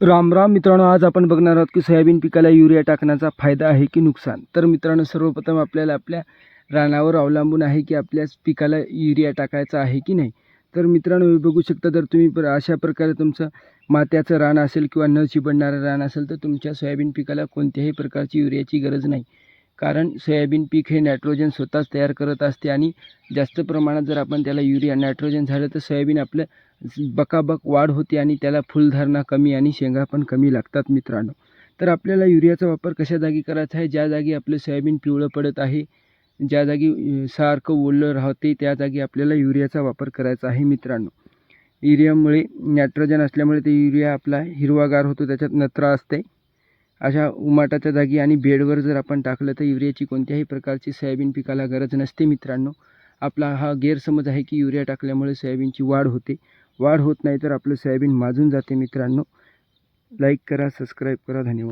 राम राम मित्रांनो आज आपण बघणार आहोत की सोयाबीन पिकाला युरिया टाकण्याचा फायदा आहे की नुकसान? तर मित्रांनो सर्वप्रथम आपल्याला आपल्या रानावर अवलंबून आहे की आपल्या पिकाला युरिया टाकायचा आहे की नाही? तर मित्रांनो बघू शकता जर तुम्ही पर अशा प्रकारे तुमचं मात्याचं रान असेल किंवा न चिबडणारं रान असेल तर तुमच्या सोयाबीन पिकाला कोणत्याही प्रकारची युरियाची गरज नाही. कारण सोयाबीन पीक हे नायट्रोजन स्वतःच तयार करत असते आणि जास्त प्रमाणात जर आपण त्याला युरिया नायट्रोजन झालं तर सोयाबीन आपलं बकाबक वाढ होते आणि त्याला फुलधारणा कमी आणि शेंगा पण कमी लागतात मित्रांनो. तर आपल्याला युरियाचा वापर कशा जागी करायचा आहे? ज्या जागी आपलं सोयाबीन पिवळं पडत आहे ज्या जागी सारखं ओलं राहते त्या जागी आपल्याला युरियाचा वापर करायचा आहे मित्रांनो. युरियामुळे नायट्रोजन असल्यामुळे ते युरिया आपला हिरवागार होतो त्याच्यात नत्रा असते. अशा उमाटाच्या जागी आणि बेडवर जर आपण टाकलं तर युरियाची कोणत्याही प्रकारची सोयाबीन पिकाला गरज नसते मित्रांनो. आपला हा गैरसमज आहे की युरिया टाकल्यामुळे सोयाबीनची वाढ होते. वाढ होत नाही तर आपलं सोयाबीन माजून जाते मित्रांनो. लाईक करा सबस्क्राईब करा. धन्यवाद.